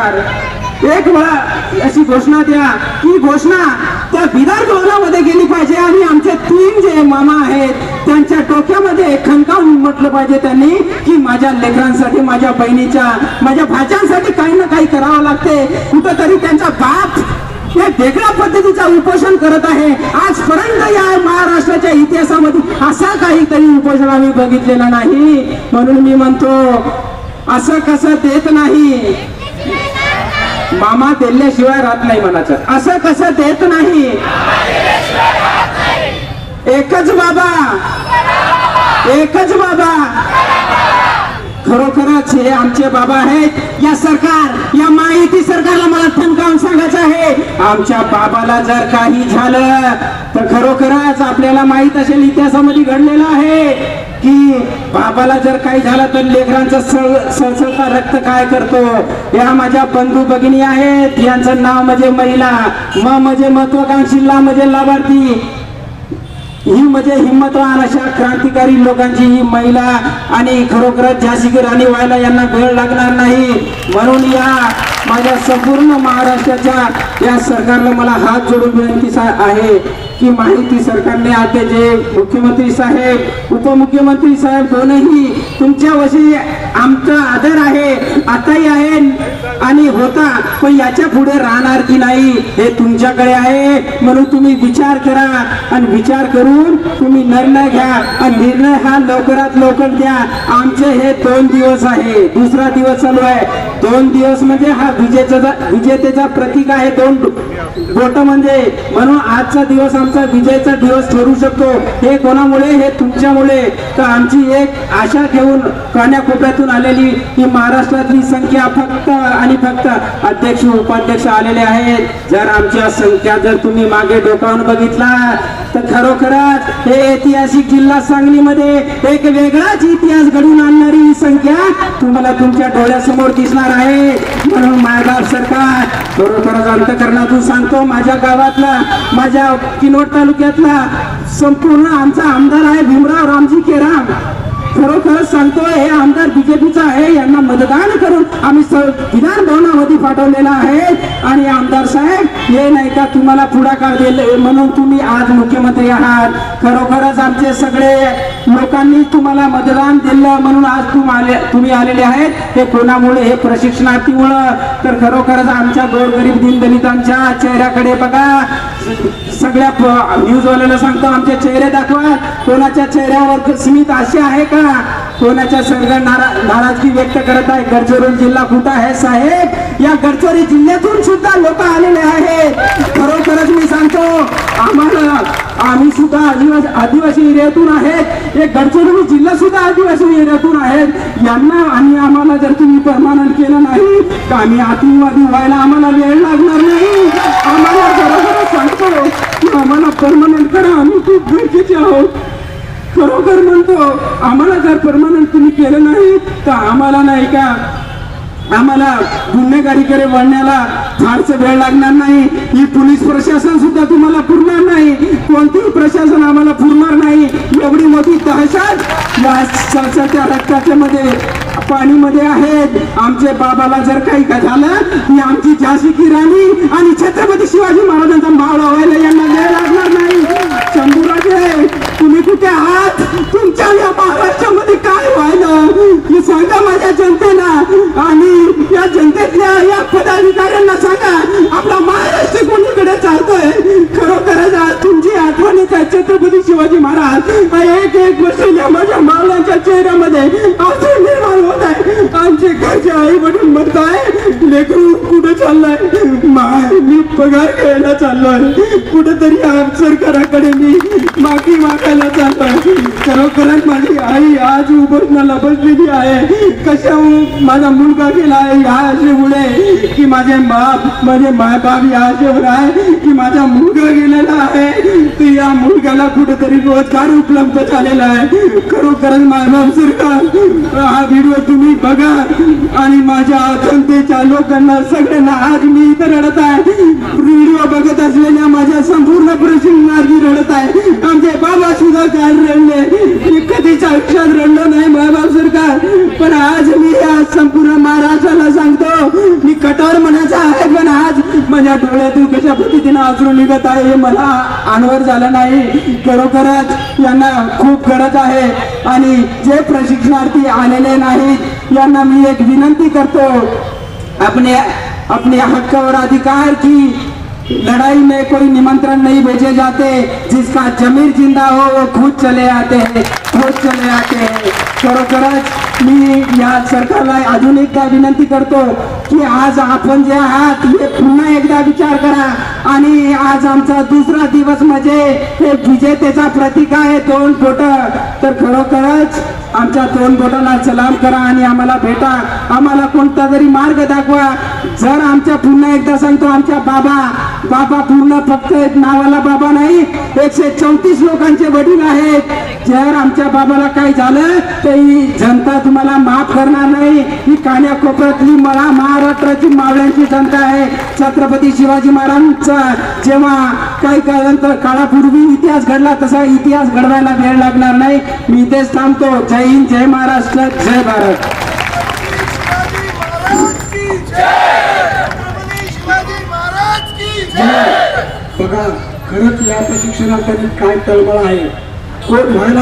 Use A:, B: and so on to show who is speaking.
A: सरकार एक वेळा अशी घोषणा द्या. ही घोषणा त्या विधान भवनामध्ये गेली पाहिजे आणि आमचे तीन जे मामा आहेत त्यांच्या डोक्यामध्ये खणकावून म्हटलं पाहिजे त्यांनी की माझ्या लेकरांसाठी माझ्या बहिणीच्या माझ्या भाच्यांसाठी काही ना काही करावं लागते. कुठंतरी त्यांचा बाप हे वेगळ्या पद्धतीचा उपोषण करत आहे. आजपर्यंत या महाराष्ट्राच्या इतिहासामध्ये असा काहीतरी उपोषण आम्ही बघितलेला नाही. म्हणून मी म्हणतो असं कसं देत नाही. मामा दिल्याशिवाय राहत नाही मनाचं. असं कसं देत नाही? एकच बाबा. एकच बाबा. खरोखरच हे आमचे बाबा आहेत. या सरकार या माहिती सरकारला मला ठणकावून सांगायचं आहे. आमच्या बाबाला जर काही झालं तर खरोखरच आपल्याला माहीत असेल इतिहासामध्ये घडलेलं आहे की बाबाला जर काही झालं तर लेकरांचं सळ सळसळता रक्त काय करतो? या माझ्या बंधू भगिनी आहेत. यांचं नाव म्हणजे महिला म म्हणजे महत्वाकांक्षी ला म्हणजे लाभार्थी. ही म्हणजे हिंमतवान अशा क्रांतिकारी लोकांची ही महिला आणि खरोखरच झाशी की राणी व्हायला यांना वेळ लागणार नाही. म्हणून या माझ्या संपूर्ण महाराष्ट्राच्या या सरकारला मला हात जोडून विनंती आहे. की माहिती सरकारने आता जे मुख्यमंत्री साहेब उपमुख्यमंत्री साहेब दोनही तुमच्या वशी आमचा आदर आहे आताही आहे आणि होता पण याच्यापुढे राहणार की नाही हे तुमच्याकडे आहे म्हणून तुम्ही विचार करा आणि विचार करून तुम्ही निर्णय घ्या आणि निर्णय हा लवकरात लवकर द्या आमचे हे दोन दिवस आहे दुसरा दिवस चालू आहे. दोन दिवस म्हणजे हा विजेचा विजेतेचा प्रतीक आहे दोन बोट म्हणजे. म्हणून आजचा दिवस आमचा आमचा विजयचा दिवस ठरू शकतो. हे कोणामुळे? हे तुमच्यामुळे. तर आमची एक आशा घेऊन कान्याकोपऱ्यातून आलेली ही महाराष्ट्रातली संख्या फक्त आणि फक्त अध्यक्ष उपाध्यक्ष आलेले आहेत. जर आमच्या संख्या जर तुम्ही मागे डोकावून बघितला तर खरोखरच हे ऐतिहासिक जिल्हा सांगलीमध्ये एक वेगळाच इतिहास घडून आणणारी ही संख्या तुम्हाला तुमच्या डोळ्यासमोर दिसणार आहे. म्हणून मायबाप सरकार खरोखरच अंतकरणातून सांगतो माझ्या गावातला माझ्या किनो किनवट तालुक्यातला संपूर्ण आमचा आमदार आहे भीमराव रामजी केराम. खरोखरच सांगतोय हे आमदार बीजेपीचा आहे यांना मतदान करून आम्ही विधान भवनामध्ये पाठवलेला आहे. आणि आमदार साहेब हे नाही का तुम्हाला पुढाकार दिले म्हणून तुम्ही आज मुख्यमंत्री आहात. खरोखरच आमचे सगळे लोकांनी तुम्हाला मतदान दिलं म्हणून आज तुम आले तुम्ही आलेले आहेत. हे कोणामुळे? हे प्रशिक्षणार्थीमुळं. तर खरोखरच आमच्या गोरगरीब दीनदलितांच्या चेहऱ्याकडे बघा. सगळ्या न्यूजवाल्याला सांगतो आमचे चेहरे दाखवा. कोणाच्या चेहऱ्यावर स्मित असे आहे का? कोणाच्या संघ नाराजगी व्यक्त करत आहे? गडचिरोली जिल्हा कुठं आहे साहेब? या गडचिरोली जिल्ह्यातून सुद्धा लोक आलेले आहेत. खरोखरच मी सांगतो आम्हाला आम्ही सुद्धा आदिवासी आदिवासी एरियातून आहेत. हे गडचिरोली जिल्हा सुद्धा आदिवासी एरियातून आहेत. यांना आणि आम्हाला जर तुम्ही परमानंट केलं नाही तर आम्ही आतंकवादी व्हायला आम्हाला वेळ लागणार नाही. आम्हाला सांगतो की आम्हाला परमानंट करा आम्ही खूप गरजेचे आहोत. खरोखर म्हणतो आम्हाला जर परमानंट तुम्ही केलं नाही तर आम्हाला नाही का? आम्हाला गुन्हेगारीकडे वळण्याला फारसं वेळ लागणार नाही. ही पोलीस प्रशासन सुद्धा तुम्हाला पुरणार नाही. कोणतेही प्रशासन आम्हाला पुरणार नाही. एवढी मोठी दहशत या सळसळत्या रक्ताच्या मध्ये पाणीमध्ये आहेत. आमचे बाबाला जर काही का झालं ही आमची झाशी की राणी आणि छत्र शिवाजी महाराजांचा मावळा व्हायला यांना वेळ लागणार नाही शंभूराजे तुम्ही कुठे आहात तुमच्या या महाराष्ट्रामध्ये काय व्हायलं हे सांगा माझ्या जनतेला आणि या जनतेतल्या या पदाधिकाऱ्यांना सांगा आपला महाराष्ट्र कोणीकडे चालतोय खरोखरच आज तुमची आठवण येत आहे छत्रपती शिवाजी महाराज एक एक वर्ष या माझ्या मावळ्यांच्या चेहऱ्यामध्ये अजून निर्माण होत आहे आमचे घरचे आई वडील म्हणताय लेकरू कुठं चाललाय. माय मी पगार घ्यायला चाललोय. कुठंतरी आप सरकाराकडे मी माफी मागायला चाललोय. खरोखरच माझी आई आज उभसनाला बसलेली आहे. कशा माझा मुलगा गेला आहे या आशेमुळे? की माझे बाप माझे मायबाप या आशेवर आहे की माझा मुलगा गेलेला आहे. तर या मुलग्याला कुठेतरी रोजगार उपलब्ध झालेला आहे. खरोखरच मायबाप सरकार हा व्हिडिओ तुम्ही बघा. आणि माझ्या जनतेच्या लोकांना सगळ्यांना आज मी इथे रडत आहे. व्हिडिओ बघत असलेल्या माझ्या संपूर्ण प्रशिक्षणार्थी रडत आहे. आमचे बाबा सुद्धा काल रडले. मी आयुष्यात रडलो नाही बाबा सरकार. पण आज मी या संपूर्ण महाराष्ट्राला सांगतो. मी कठोर म्हणायचा आहे पण आज माझ्या डोळ्यातून कशा पद्धतीनं आजरून निघत आहे हे मला अनवर झालं नाही. खरोखरच यांना खूप गरज आहे. आणि जे प्रशिक्षणार्थी आलेले नाहीत यांना मी एक विनंती करतो. अपने अपने हक और अधिकार की लड़ाई में कोई निमंत्रण नहीं भेजे जाते। जिसका जमीर जिंदा हो वो खुद चले आते हैं खुद चले आते हैं। खरोखरच मी या सरकारला अजून एकदा विनंती करतो की आज आपण जे आहात हे पुन्हा एकदा विचार करा. आणि आज आमचा दुसरा दिवस म्हणजे हे विजेतेचा प्रतीक आहे दोन फोट तर खरोखरच आमच्या दोन बोटाला सलाम करा आणि आम्हाला भेटा. आम्हाला कोणता तरी मार्ग दाखवा. जर आमच्या पुन्हा एकदा सांगतो आमच्या बाबा बाबा पूर्ण फक्त एक नावाला बाबा नाही एकशे चौतीस लोकांचे वडील आहेत. जर आमच्या बाबाला काही झालं तर ही जनता तुम्हाला माफ करणार नाही. ही कान्याकोपऱ्यातली मला महाराष्ट्राची मावळ्यांची जनता आहे. छत्रपती शिवाजी महाराजांचा जेव्हा काही काळानंतर काळापूर्वी इतिहास घडला तसा इतिहास घडवायला वेळ लागणार नाही. मी इथेच थांबतो. जय हिंद जय महाराष्ट्र जय भारत
B: छत्रपती महाराज की जय
C: बघा खरंच या प्रशिक्षणासाठी काय तळमळ आहे? कोण व्हायला